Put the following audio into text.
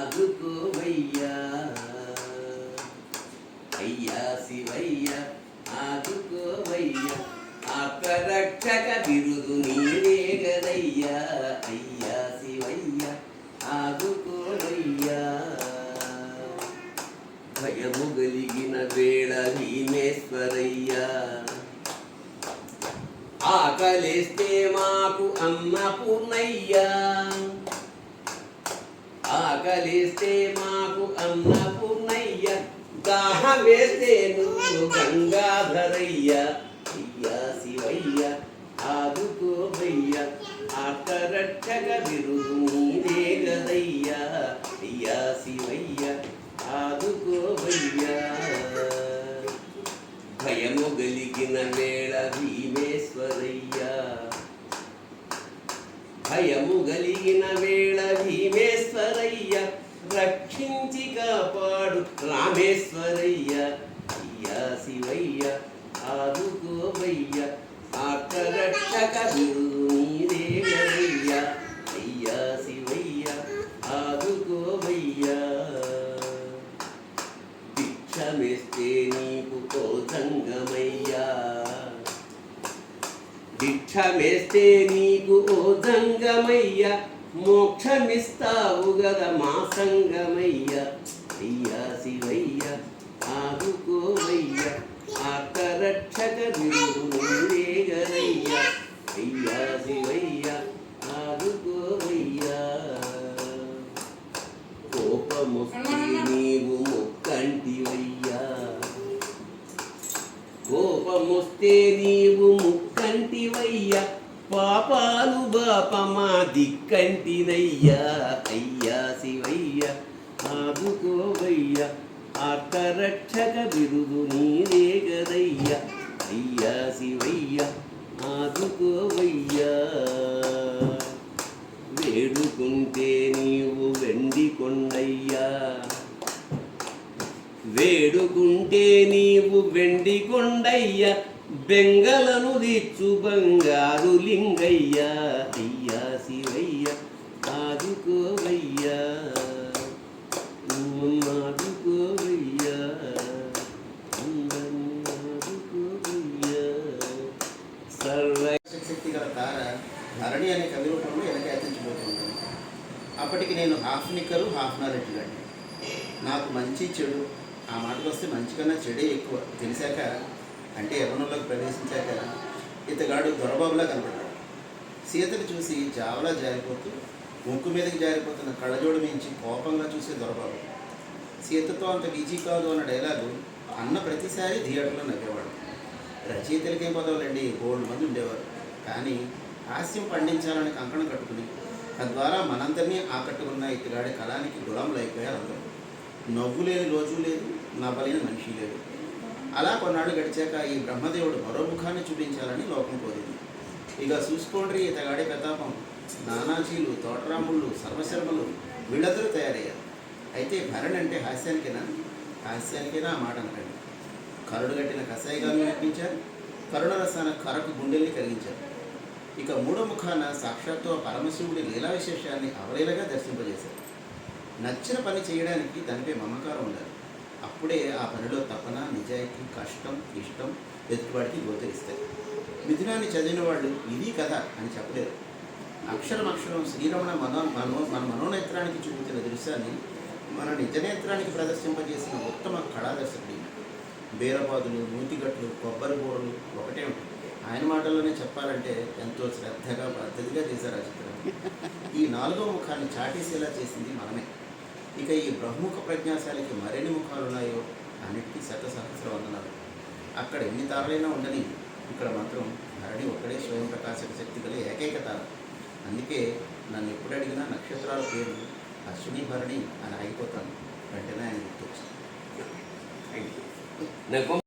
ఆదుకోవయ్యా అయ్యా శివయ్య ఆదుకోవయ్యా ఆత్మరక్షక బిరుదు నీవే గదయ్యా అయ్యా శివయ్య ఆదుకోవయ్యా భయము గలిగిన వేళ భీమేశ్వరయ్యా. ఆకలిస్తే మాకు అన్నపూర్ణయ్యా. ఆకలిస్తే మాకు అన్నపూర్ణయ్య దాహం వేస్తే నువ్వు గంగాధరయ్య అయ్యా శివయ్య ఆదుకోవయ్య ఆకరక్షక విరుద్ధ కలిగిన వేళ భీమేశ్వరయ్య రక్షించి కాపాడు. రామేశ్వరయ్య అయ్యా శివయ్య ఆదుకోవయ్య ఆత్మరక్షక బిరుదు నీదే అయ్యా శివయ్య ఆదుకోవయ్య భిక్షమిస్తే నీకు కోదంగమయ్యా భిక్షమేస్తే నీకు ఓ జంగమయ్య మోక్షమిస్తావు గద మా సంగమయ్య. అయ్యా శివయ్య. కోపమొస్తే నీవు ముక్కంటివయ్యా. పాపాలు బాపమా దిక్కంటినయ్యా అయ్యా శివయ్య ఆదుకోవయ్య. ఆర్తరక్షక బిరుదు నీరే గదయ్యా అయ్యా శివయ్య వేడుకుంటే నీవు వెండి కొండయ్య బెంగలను తెచ్చు బంగారు లింగయ్య అయ్యా శివయ్య ఆదుకోవయ్యా ఆదుకోవయ్యా శక్తి గల తార ధరణి అనే కవి రూపంలో ఎనకేతించబోతున్నాను అప్పటికి నేను హాఫ్ నిక్కరు హాఫ్ నాలెడ్జ్ నాకు మంచి చెడు ఆ మాటకు వస్తే మంచి కన్నా చెడే ఎక్కువ. తెలిసాక అంటే యవనంలోకి ప్రవేశించాక ఇతగాడు దొరబాబులా కనపడ్డాడు. సీతను చూసి జావలా జారిపోతూ ముక్కు మీదకి జారిపోతున్న కళ్ళజోడు మించి కోపంగా చూసే దొరబాబు. సీతతో అంత బిజీ కాదు అన్న డైలాగు అన్న ప్రతిసారి థియేటర్లో నవ్వేవాడు. రచయితలకేం పదవులండి బోల్డ్ మంది ఉండేవారు. కానీ హాస్యం పండించాలని కంకణం కట్టుకుని తద్వారా మనందరినీ ఆకట్టుకున్న ఇతగాడి కళానికి గులాములు అయిపోయారు అందరూ. నవ్వు లేని రోజు లేదు నవ్వలేని మనిషి లేదు అలా కొన్నాళ్ళు గడిచాక ఈ బ్రహ్మదేవుడు మరో ముఖాన్ని చూపించాలని లోకం కోరింది. ఇక చూసుకోండి ఇతగాడి ప్రతాపం. నానాజీలు తోటరాముళ్ళు సర్వశర్మలు వీళ్ళందరూ తయారయ్యారు. అయితే భరణ్ అంటే హాస్యానికేనా? హాస్యానికేనా? ఆ మాట అనకండి. కరుడు కట్టిన కషాయగాన్ని నడిపించారు కరుణరసాన కరకు గుండెల్ని కలిగించారు ఇక మూడో ముఖాన సాక్షాత్తు ఆ పరమశివుడి లీలా విశేషాన్ని అవలీలగా దర్శింపజేశారు. నచ్చిన పని చేయడానికి దానిపై మమకారం ఉండాలి. అప్పుడే ఆ పనిలో తపన నిజాయితీ కష్టం ఇష్టం ఎదుటివాడికి గోచరిస్తాయి. మిథునాన్ని చదివిన వాళ్ళు ఇది కథ అని చెప్పలేరు. అక్షరం అక్షరం శ్రీరమణ మనో మనో మన మనోనేత్రానికి చూపించిన దృశ్యాన్ని మన నిజనేత్రానికి ప్రదర్శింపజేసిన ఉత్తమ కళాదర్శకుడి బీరపాదులు నూతిగట్లు కొబ్బరి బోరలు ఒకటే ఉంటుంది ఆయన మాటల్లోనే చెప్పాలంటే ఎంతో శ్రద్ధగా పద్ధతిగా చేశారు ఆ చిత్రం. ఈ నాలుగో ముఖాన్ని చాటేసేలా చేసింది మనమే. ఇక ఈ బ్రహ్ముఖ ప్రజ్ఞాశాలికి మరిన్ని ముఖాలు ఉన్నాయో అన్నిటికీ శత సహస్ర వందనాలు అక్కడ ఎన్ని తారలైనా ఉండని ఇక్కడ మాత్రం ధరణి ఒక్కడే స్వయం ప్రకాశక శక్తి గల ఏకైక తార. అందుకే నన్ను ఎప్పుడు అడిగినా నక్షత్రాల పేరు అశ్విని భరణి అని ఆగిపోతాను. వెంటనే ఆయన గుర్తొచ్చింది నాకు